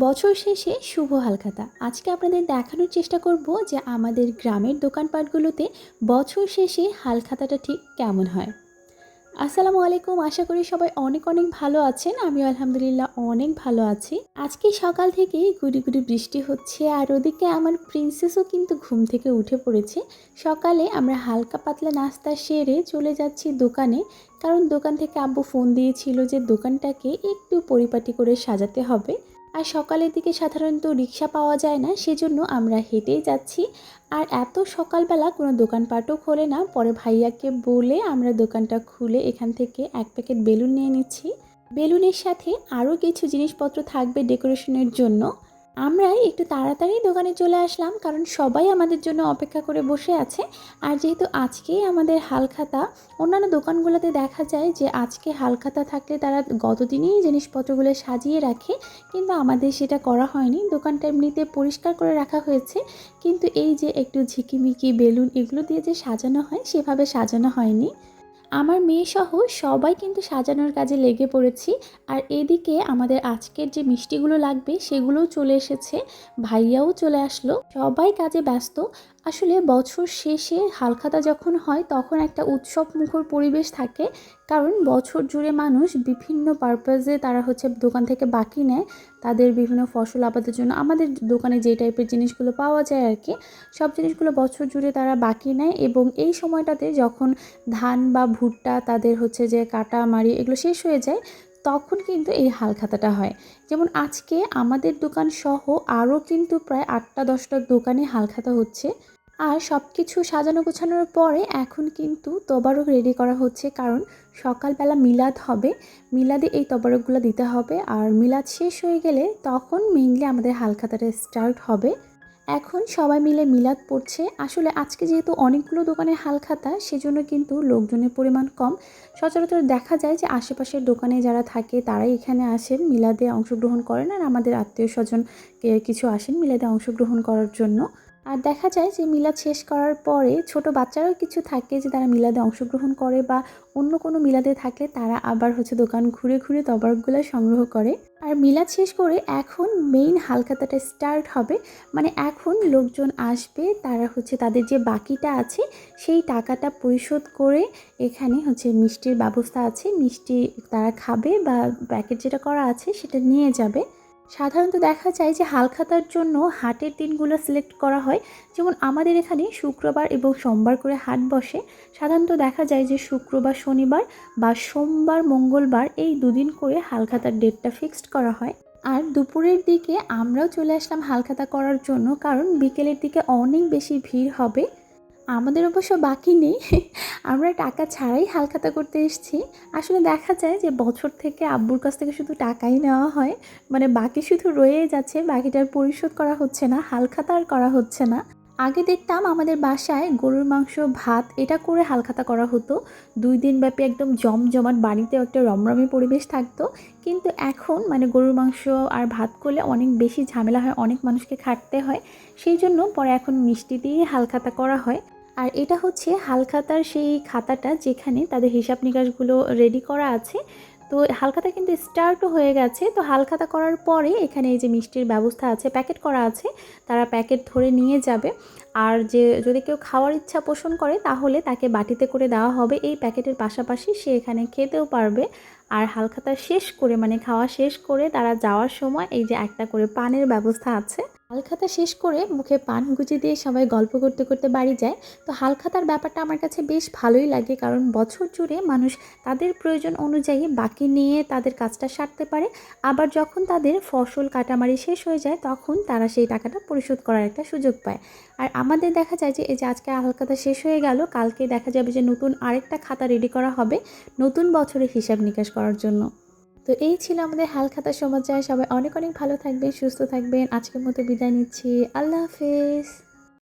বছর শেষে শুভ হালখাতা। আজকে আপনাদের দেখানোর চেষ্টা করব যে আমাদের গ্রামের দোকানপাটগুলোতে বছর শেষে হালখাতাটা ঠিক কেমন হয়। আসসালামু আলাইকুম, আশা করি সবাই অনেক অনেক ভালো আছেন। আমি আলহামদুলিল্লাহ অনেক ভালো আছি। আজকে সকাল থেকে গুড়ি গুড়ি বৃষ্টি হচ্ছে আর ওদিকে আমার প্রিন্সেসও কিন্তু ঘুম থেকে উঠে পড়েছে। সকালে আমরা হালকা পাতলা নাস্তা সেরে চলে যাচ্ছি দোকানে, কারণ দোকান থেকে আব্বু ফোন দিয়েছিল যে দোকানটাকে একটু পরিপাটি করে সাজাতে হবে। আর সকালের দিকে সাধারণত রিক্সা পাওয়া যায় না, সেজন্য আমরা হেঁটেই যাচ্ছি। আর এত সকালবেলা কোনো দোকানপাটও খোলে না। পরে ভাইয়াকে বলে আমরা দোকানটা খুলে এখান থেকে এক প্যাকেট বেলুন নিয়ে নিচ্ছি। বেলুনের সাথে আরও কিছু জিনিসপত্র থাকবে ডেকোরেশনের জন্য। আমরা একটু তাড়াতাড়ি দোকানে চলে আসলাম, কারণ সবাই আমাদের জন্য অপেক্ষা করে বসে আছে। আর যেহেতু আজকেই আমাদের হালখাতা, অন্যান্য দোকানগুলোতে দেখা যায় যে আজকে হালখাতা থাকলে তারা গতদিনই জিনিসপত্রগুলো সাজিয়ে রাখে, কিন্তু আমাদের সেটা করা হয়নি। দোকানটা এমনিতে পরিষ্কার করে রাখা হয়েছে, কিন্তু এই যে একটু ঝিকিমিকি বেলুন এগুলো দিয়ে যে সাজানো হয়, সেভাবে সাজানো হয়নি। আমার মেয়ে সহ সবাই কিন্তু সাজানোর কাজে লেগে পড়েছি। আর এদিকে আমাদের আজকের যে মিষ্টিগুলো লাগবে, সেগুলোও চলে এসেছে। ভাইয়াও চলে আসলো। সবাই কাজে ব্যস্ত। আসলে বছর শেষে হালখাতা যখন হয়, তখন একটা উৎসব মুখর পরিবেশ থাকে। কারণ বছর জুড়ে মানুষ বিভিন্ন পারপাজে তারা হচ্ছে দোকান থেকে বাকি নেয়। তাদের বিভিন্ন ফসল আবাদের জন্য আমাদের দোকানে যে টাইপের জিনিসগুলো পাওয়া যায় আর কি, সব জিনিসগুলো বছর জুড়ে তারা বাকি নেয় এবং এই সময়টাতে যখন ধান বা ভুট্টা তাদের হচ্ছে যে কাটা, মারি এগুলো শেষ হয়ে যায়, তখন কিন্তু এই হালখাতাটা হয়। যেমন আজকে আমাদের দোকান সহ আরও কিন্তু প্রায় আটটা দশটা দোকানে হালখাতা হচ্ছে। আর সব কিছু সাজানো গোছানোর পরে এখন কিন্তু তবারক রেডি করা হচ্ছে, কারণ সকালবেলা মিলাদ হবে। মিলাদে এই তবারকগুলো দিতে হবে, আর মিলাদ শেষ হয়ে গেলে তখন মেইনলি আমাদের হালখাতাটা স্টার্ট হবে। এখন সবাই মিলে মিলাদ পড়ছে। আসলে আজকে যেহেতু অনেকগুলো দোকানে হালখাতা, সেজন্য কিন্তু লোকজনের পরিমাণ কম। সচরাচর দেখা যায় যে আশেপাশের দোকানে যারা থাকে, তারাই এখানে আসেন, মিলাদে অংশগ্রহণ করেন, আর আমাদের আত্মীয় স্বজন কিছু আসেন মিলাদে অংশগ্রহণ করার জন্য। আর দেখা যায় যে মিলাদ শেষ করার পরে ছোট বাচ্চারাও কিছু থাকে যে তারা মিলাদে অংশগ্রহণ করে বা অন্য কোনো মিলাদে থাকলে তারা আবার হচ্ছে দোকান ঘুরে ঘুরে তবরকগুলো সংগ্রহ করে। আর মিলাদ শেষ করে এখন মেইন হালখাতাটা স্টার্ট হবে। মানে এখন লোকজন আসবে, তারা হচ্ছে তাদের যে বাকিটা আছে সেই টাকাটা পরিশোধ করে এখানে হচ্ছে মিষ্টির ব্যবস্থা আছে, মিষ্টি তারা খাবে বা প্যাকেট যেটা করা আছে সেটা নিয়ে যাবে। সাধারণত দেখা যায় যে হালখাতার জন্য হাটের দিনগুলো সিলেক্ট করা হয়। যেমন আমাদের এখানে শুক্রবার এবং সোমবার করে হাট বসে। সাধারণত দেখা যায় যে শুক্রবার, শনিবার বা সোমবার, মঙ্গলবার এই দুদিন করে হালখাতার ডেটটা ফিক্সড করা হয়। আর দুপুরের দিকে আমরাও চলে আসলাম হালখাতা করার জন্য কারণ বিকেলের দিকে অনেক বেশি ভিড় হবে। আমাদের অবশ্য বাকি নেই। আমরা টাকা ছাড়াই হালখাতা করতে এসেছি। আসলে দেখা যায় যে বছর থেকে আব্বুর কাছ থেকে শুধু টাকাই নেওয়া হয়। মানে বাকি শুধু রয়ে যাচ্ছে, বাকিটার পরিশোধ করা হচ্ছে না, হালখাতা আর করা হচ্ছে না। আগে দেখতাম আমাদের বাসায় গরুর মাংস, ভাত, এটা করে হালখাতা করা হতো। দুই দিন ব্যাপী একদম জমজমাট বাড়িতেও একটা রমরমি পরিবেশ থাকতো। কিন্তু এখন মানে গরুর মাংস আর ভাত করলে অনেক বেশি ঝামেলা হয়, অনেক মানুষকে খাটতে হয়। সেই জন্য পরে এখন মিষ্টি দিয়ে হালখাতা করা হয়। আর এটা হচ্ছে হালখাতার সেই খাতাটা যেখানে তাদের হিসাব নিকাশগুলো রেডি করা আছে। তো হালখাতা কিন্তু স্টার্টও হয়ে গেছে। তো হালখাতা করার পরে এখানে এই যে মিষ্টির ব্যবস্থা আছে প্যাকেট করা আছে, তারা প্যাকেট ধরে নিয়ে যাবে। আর যে যদি কেউ খাওয়ার ইচ্ছা পোষণ করে, তাহলে তাকে বাটিতে করে দেওয়া হবে। এই প্যাকেটের পাশাপাশি সে এখানে খেতেও পারবে। আর হালখাতা শেষ করে মানে খাওয়া শেষ করে তারা যাওয়ার সময় এই যে একটা করে পানের ব্যবস্থা আছে। হালখাতা শেষ করে মুখে পান গুজে দিয়ে সবাই গল্প করতে করতে বাড়ি যায়। তো হালখাতার ব্যাপারটা আমার কাছে বেশ ভালোই লাগে কারণ বছর জুড়ে মানুষ তাদের প্রয়োজন অনুযায়ী বাকি নিয়ে তাদের কাজটা সারতে পারে। আবার যখন তাদের ফসল কাটামারি শেষ হয়ে যায় তখন তারা সেই টাকাটা পরিশোধ করার একটা সুযোগ পায়। আর আমাদের দেখা যায় যে, এই যে আজকে হালখাতা শেষ হয়ে গেল, কালকে দেখা যাবে যে নতুন আরেকটা খাতা রেডি করা হবে নতুন বছরের হিসাব নিকাশ করার জন্য। তো এই ছিল আমাদের হালখাতা সমাচার। সবাই অনেক অনেক ভালো থাকবেন, সুস্থ থাকবেন। আজকের মতো বিদায় নিচ্ছি। আল্লাহ হাফেজ।